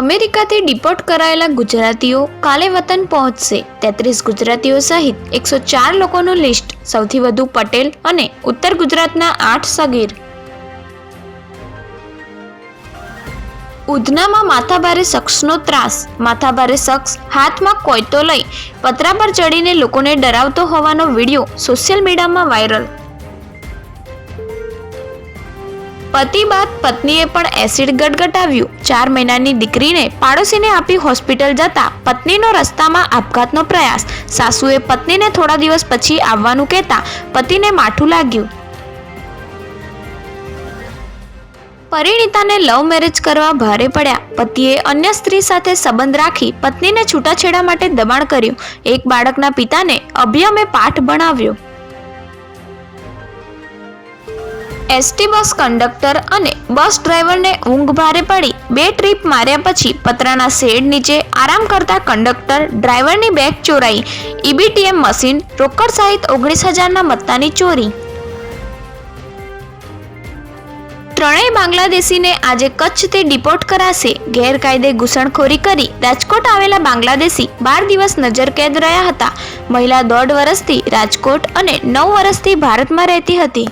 અમેરિકાથી ડિપોર્ટ કરાયેલા ગુજરાતીઓ કાલે વતન પહોંચશે. તેત્રીસ ગુજરાતીઓ સહિત એકસો ચાર લોકોનું લિસ્ટ, સૌથી વધુ પટેલ અને ઉત્તર ગુજરાતના આઠ સગીર. ઉધનામાં માથાભારે શખ્સનો ત્રાસ. માથાભારે શખ્સ હાથમાં કોયતો લઈ પતરા પર ચડીને લોકોને ડરાવતો હોવાનો વીડિયો સોશિયલ મીડિયામાં વાયરલ. પતિ બાદ પત્નીએ પણ એસિડ ગટગટાવ્યું. ચાર મહિનાની દીકરીને પાડોશીને આપી હોસ્પિટલ જતા પત્નીનો રસ્તામાં આપઘાતનો પ્રયાસ. સાસુએ પત્નીને થોડા દિવસ પછી આવવાનું કહેતા પતિને માઠું લાગ્યું. પરિણીતાને લવ મેરેજ કરવા ભારે પડ્યા. પતિએ અન્ય સ્ત્રી સાથે સંબંધ રાખી પત્નીને છૂટાછેડા માટે દબાણ કર્યું. એક બાળકના પિતાને અભિયમે પાઠ ભણાવ્યો. એસટી બસ કંડક્ટર અને બસ ડ્રાઈવરને ઊંઘ ભારે પડી બે ટ્રીપ માર્યા પછી પતરાના શેડ નીચે આરામ કરતા કંડક્ટર ડ્રાઈવરની બેગ ચોરાઈ. ઈબીટીએમ મશીન રોકડ સહિત ઓગણીસ હજારના મત્તાની ચોરી. ત્રણેય બાંગ્લાદેશીને આજે કચ્છથી ડિપોર્ટ કરાશે. ગેરકાયદે ઘૂસણખોરી કરી રાજકોટ આવેલા બાંગ્લાદેશી બાર દિવસ નજરકેદ રહ્યા હતા. મહિલા દોઢ વર્ષથી રાજકોટ અને નવ વર્ષથી ભારતમાં રહેતી હતી.